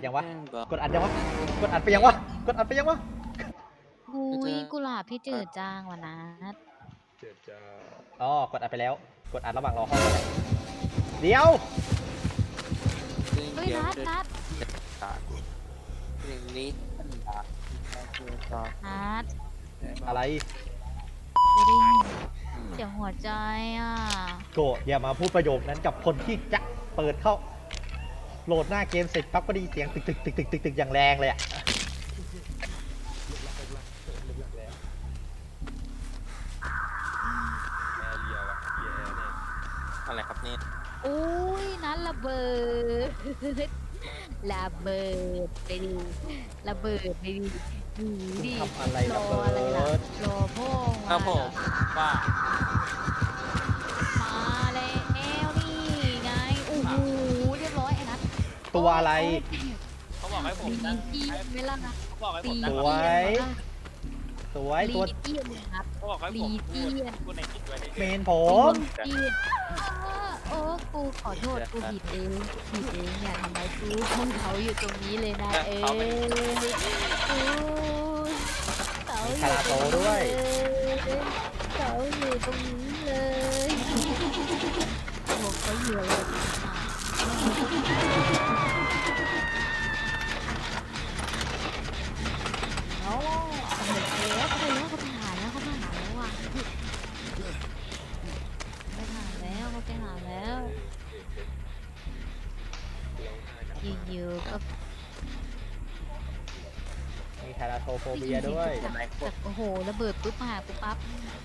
ดยังวะแม่งบอกกดอัดยังวะ กดอัดไปยังวะ กดอัดไปยังวะอุ้เจยอกุหลาบพี่จืดจางวะนะเจ็ดจ้าอ๋อกดอัดไปแล้ว กดอัดระหว่างรอห้องก็ได้เดี๋ยวเรื่องเฮ้ยเดียวนัดเดินนัดตาเรื่องนี้มันด่าคือต่อนัดอะไรไม่ได้ยินเสียงหัวใจอะ โกะอย่ามาพูดประโยคนั้นกับคนที่จะเปิดเข้า โหลดหน้าเกมเสร็จปั๊บก็ได้ยินเสียงตึกตึกตึกตึกตึกตึกอย่างแรงเลยอะอะไรครับเนี่ยอุ้ยนัดระเบิดระเบิดไปดิระเบิดไปดิดูดิทำอะไรรระอเบิอะไรล่ะดรอพ่อครับมาผเหรอมว่ามา ตัวอะไร เขาบอกให้ผมลีนั่งเจียนไหม่ล่ะนะเขาบอกให้ผลีมเจีนั่งตัวยไว้นสวยตัวลีเจียนนะครับ เขาบอกให้ผมลีพูเจีดยนพูดในคลิปไว้ในเมเฟซนผมลีเจียนโอ้กูขอโทษกูผิดเองผิดเองอย่าทำร้ายกูห้องเขาอยู่ตรงนี้เลยนะเอ้ยโอ้ยเขาอยู่คาราโตด้วยเขาอยู่ตรงนี้เลยโอ้เขาอยู่อะไรกันอะโอ้โหแล้วเขาไปแล้วเขาไปหาแล้วเขาไปหาแล้วว่ะไปหาแล้วเขาไปหาแล้วอยู่ๆก็มีคาราโทโฟเบียด้วยแบบโอ้โหระเบิดปุ๊บมาปุ๊บปั๊บ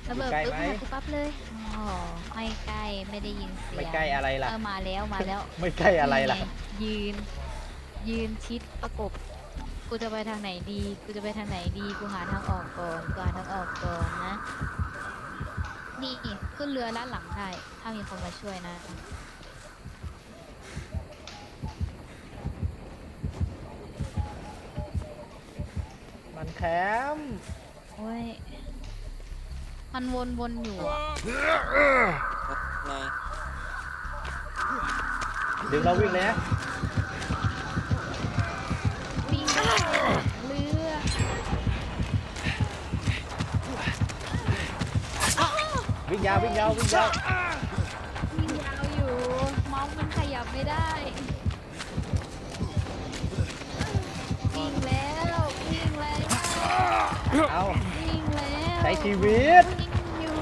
ระเบิดปุ๊บมาปุ๊บปั๊บเลย อ๋อไม่ใกล้ไม่ได้ยินเสียงไม่ใกล้อะไรล่ะ เออมาแล้วมาแล้วไม่ใกล้อะไรล่ะ นี่งยืน ยืนชิดประกบ กูจะไปทางไหนดี กูจะไปทางไหนดี กูหาทางออกก่อนกูหาทางออกก่อนนะ นี่ขึ้นเรือด้านหลังได้ ถ้ามีคนมาช่วยนะ มันแคมป์โอ้ย มันวนๆอยู่อะไงดึงเราวิ่งเลยนะวิ่งเรือวิ่งยาววิ่งยาววิ่งยาววิ่งยาวอยู่เมาส์มันขยับไม่ได้วิ่งแล้ววิ่งแล้วเอาวิ่งแล้วใช้ชีวิต วิ่งอยู่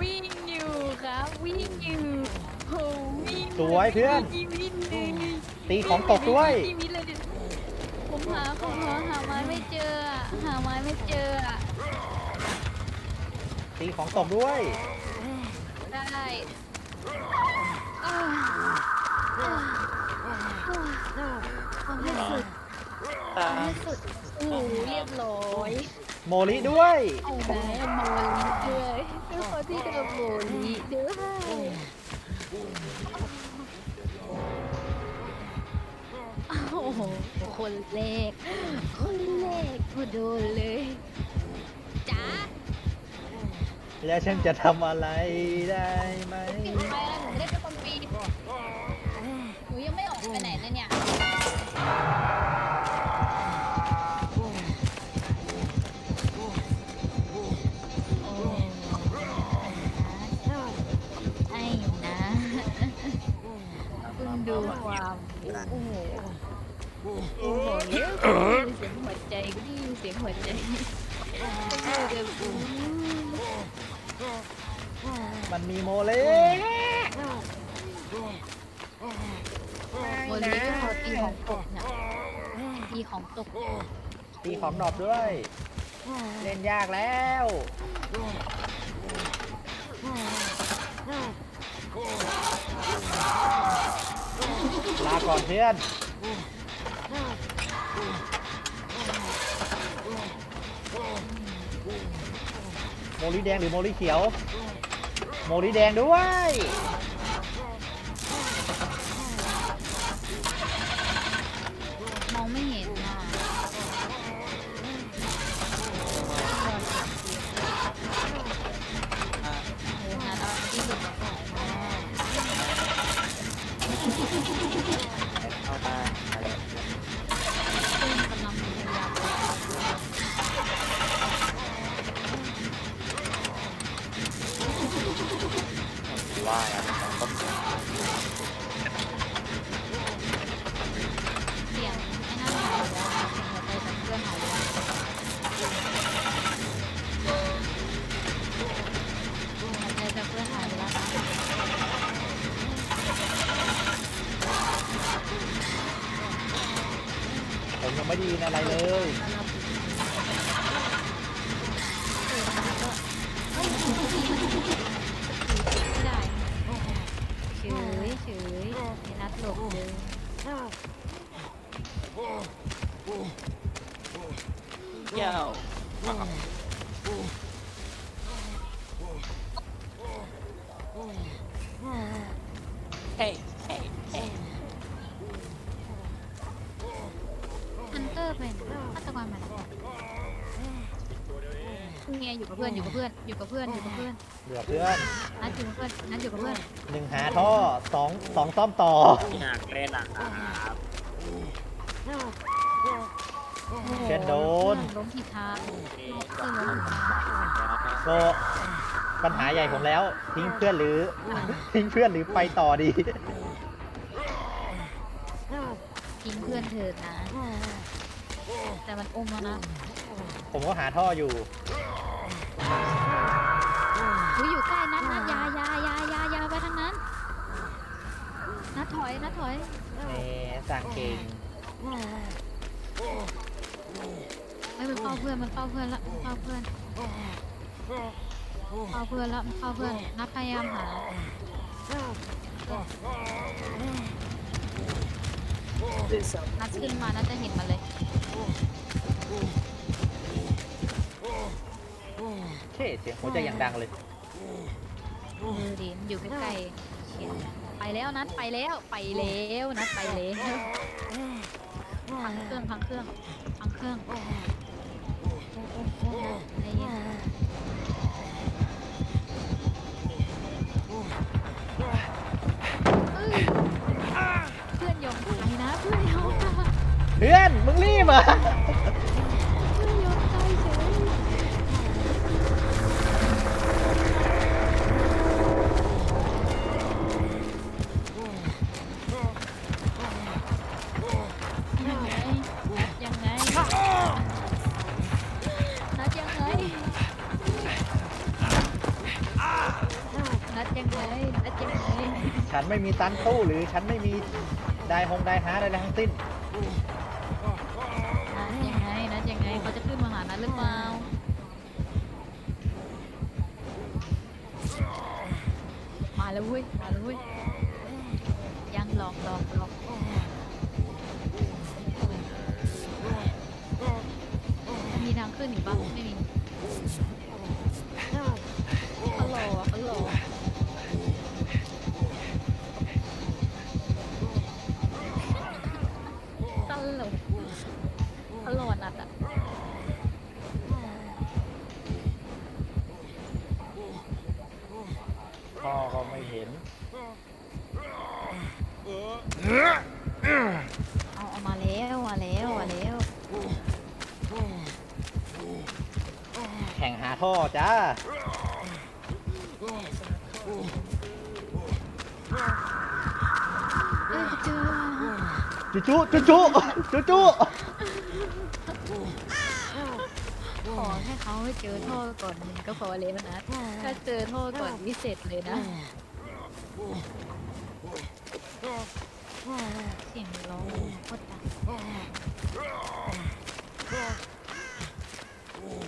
วิ่งอยู่ครับ วิ่งอยู่โหวิ่งสวยเพื่อนชีวิตเลยตีของตกด้วยชีวิตเลยดิผมหาผมหาหาไม้ไม่เจออะหาไม้ไม่เจออะตีของตกด้วย ได้อ่าอ่าเอาให้สุดตาเอาให้สุดโอ้โหเรียบร้อย โมลิด้วยเอาแม่โมลีด้วยด้วยคนที่เดิมโมลีด้วยโอ้โห คนแรกคนแรกก็โดนเลยจ้าแล้วฉันจะทำอะไรได้ไหมปิดไฟแล้วหนูไม่ได้เป็นคนปีหนูยังไม่ออกไปไหนเลยเนี่ย ดูความโอ้โหโอ้โหเสียงหัวใจก็ได้ยินเสียงหัวใจก็อยู่กับกูมันมีโมเลวันนี้ก็พอตีของตกนี่ยตีของตกตีของดรอปด้วย เล่นยากแล้ว ลา ก่อนเพื่อนโมลีแดงหรือโมลีเขียว โมลีแดงด้วย ได้ยินอะไรเลยไม่ได้เฉยเฉยไอ้นัดหลบเลยเจ้าเฮ้ยเฮ้ยเฮ้ย ฮันเตอร์เป็นฆาตกรมันเมีย อยู่กับเพื่อนอยู่กับเพื่อนอยู่กับเพื่อนอยู่กับเพื่อนเหลือเพื่อนนัดอยู่กับเพื่อนนัดอยู่กับเพื่อนหนึ่งหาท่อสองสองซ่อมต่ออยากเล่นอะครับเช่นโดนล้มผิดทางนี่เพื่อนล้มผิดทางก็ปัญหาใหญ่ผมแล้ว ทิ้งเพื่อนหรือ ทิ้งเพื่อนหรือไปต่อดี ทิ้งเพื่อนเถิดนะ แต่มันอมแล้วนะผมก็หาท่ออยู่ อุ้ยอยู่ใกล้นัดนัดอยาอยาอยาอยาอยาไปทางนั้น นัดถอยนัดถอยเอสั่งเก่งเอ้ยมันเฝ้าเพื่อนมันเฝ้าเพื่อนละมันเฝ้าเพื่อนเฝ้าเพื่อนละมันเฝ้าเพื่อนนัดพยายามหานัดขึ้นมานัดจะเห็นมันเลยเท่เสียงหัวใจอย่างดังเลยเออ ดิมันอยู่ใกล้ๆเขียนไปแล้วนัดไปแล้วไปแล้วนัดไปแล้วพังเครื่องพังเครื่องพังเครื่องใจเย็นเอ้ยเพื่อนยอมตายนะเพื่อนยอมตายเพื่อนมึงรีบเหรอ่ ม่มีตันตู้หรือฉันไม่มีไดฮงไดฮาร์ดอะไรทั้งสิ้น นัดยังไงนัดยังไงเขาจะขึ้นมาหานัดหรือเปล่ามาแล้วเว้ยมาแล้วเว้ยยังหลอกหลอกหลอกมีทางขึ้นอีกปะไม่มี นเอาเอามาแล้วมาแล้วมาแล้วแข่งหาท่อจ้าเอ้ยเจอจุจุจุจุจุจุขอให้เขาให้เจอโทษก่อนมึงก็พอแล้วนะถ้าเจอโทษก่อนวิเศษเลยนะ เสียงร้องโคตรดัง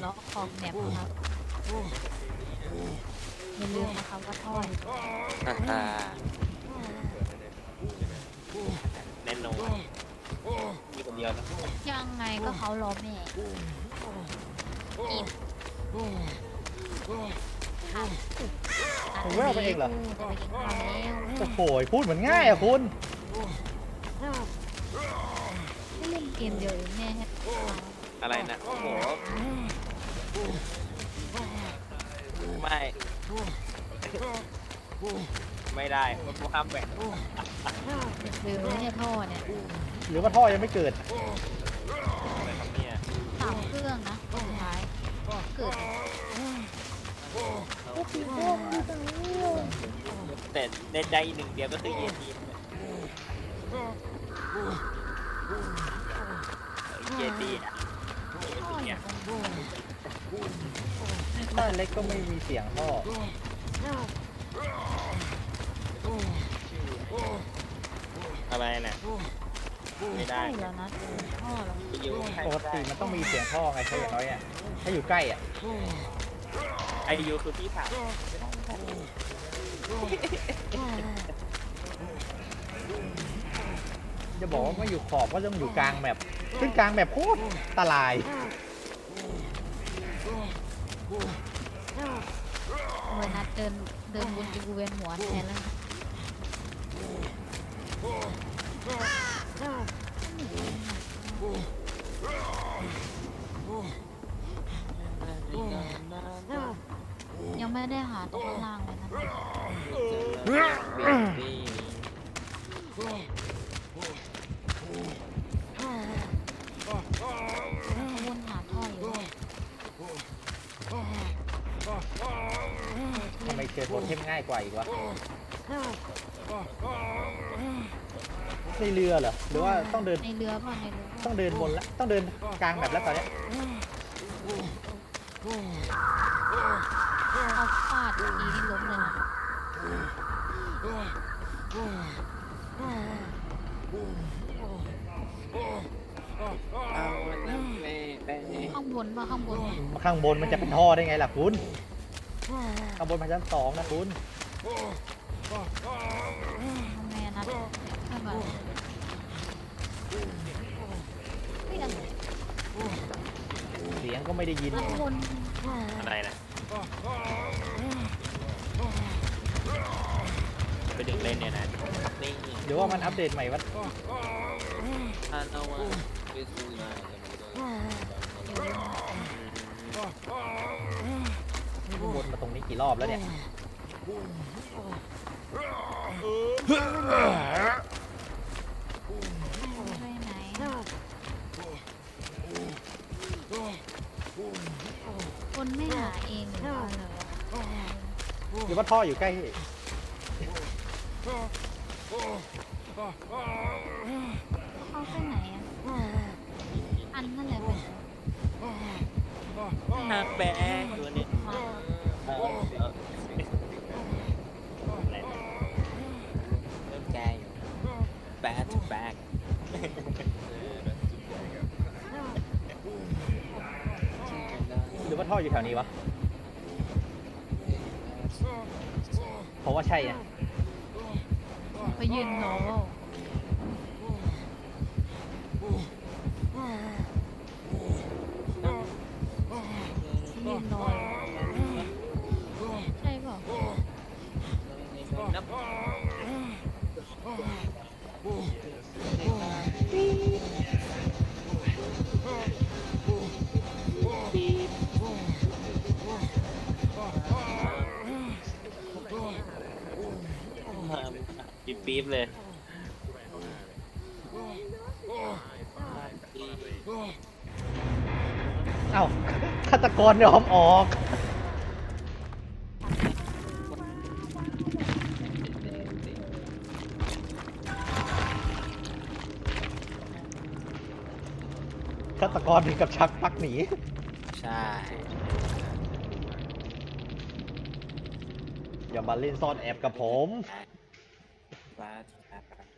ล็อกคอมแนบครับอย่าลืมนะคะว่าทอดอ่าแน่นอนมีคนเดียวนะยังไงก็เขารอแม่อีก ผมว่าเอาไปเองเหรอ จะไปกินข้าวแล้วโอ้โหพูดเหมือนง่ายอะคุณ ไม่เล่นเกมเดียวเองแม่ให้อะไรนะโอ้โหไม่ ไม่ได้มันห้ามแบ่งลืมแล้วเนี่ยท่อเนี่ยหรือว่าท่อยังไม่เกิด อะไรครับเนี่ยสามเครื่องนะสุดท้ายเกิด แต่ในใจหนึ่งเดียวก็คือเย็นทีมเย็นดีอะท่ออยู่ตรงนู้นบ้านเล็กก็ไม่มีเสียงท่ออะไรน่ะไม่ได้ใช่แล้วนะท่อแล้วยูใครปกติมันต้องมีเสียงท่อไงใช่อย่างน้อยอะถ้าอยู่ใกล้อะ ไอยูคือพี่ถามจะบอกว่าไม่อยู่ขอบก็ต้องอยู่กลางแมปซึ่งกลางแมปโคตรอันตรายเวนัดเดินเดินวนกูเวียนหัวแทนแล้วนะยัง ไม่ได้หาตรงข้างล่างเลยนะวนหาท่ออยู่ทำไมเจอโทเทมง่ายกว่าอีกวะในเรือเหรอหรือว่าต้องเดินในเรือเปล่ะในเรือต้องเดินบนแล้วต้องเดินกลางแบบแล้วตอนเนี้ย เอาฟาดทีนี่ล้มเลยนะเอาแล้วแม่แม่ข้างบนป่ะข้างบนข้างบนมันจะเป็นท่อได้ไงล่ะคุณ ข้างบนมาชั้นสองนะคุณ ทำไมอะนัดขึ้นมาไม่ดังเสียงก็ไม่ได้ยินข้างบนอะไรนะไป ดึงเล่นเนี่ยนะนี่หรือว่ามันอัปเดตใหม่วะฮานาวาวิสุนาวนมาตรงนี้กี่รอบแล้วเนี่ยไปไหนคนไม่หาเองหรือว่าอะไรวะหรือว่าท่ออยู่ใกล้ เข้าไปไหนอะ อันนั่นแหละเป็นหักแบกตัวนี้มาเริ่มแกอยู่ bad back หรือว่าท่ออยู่แถวนี้วะเพราะว่าใช่อะ ไปยืนรอเปล่ายืนรอใช่เปล่านับมา ปี๊บปี๊บเลยเอ้าฆาตกรยอมออก ฆาตกรถึงกับชักปักหนี ใช่อย่ามาเล่นซ่อนแอบกับผมบ้า ที่ครับ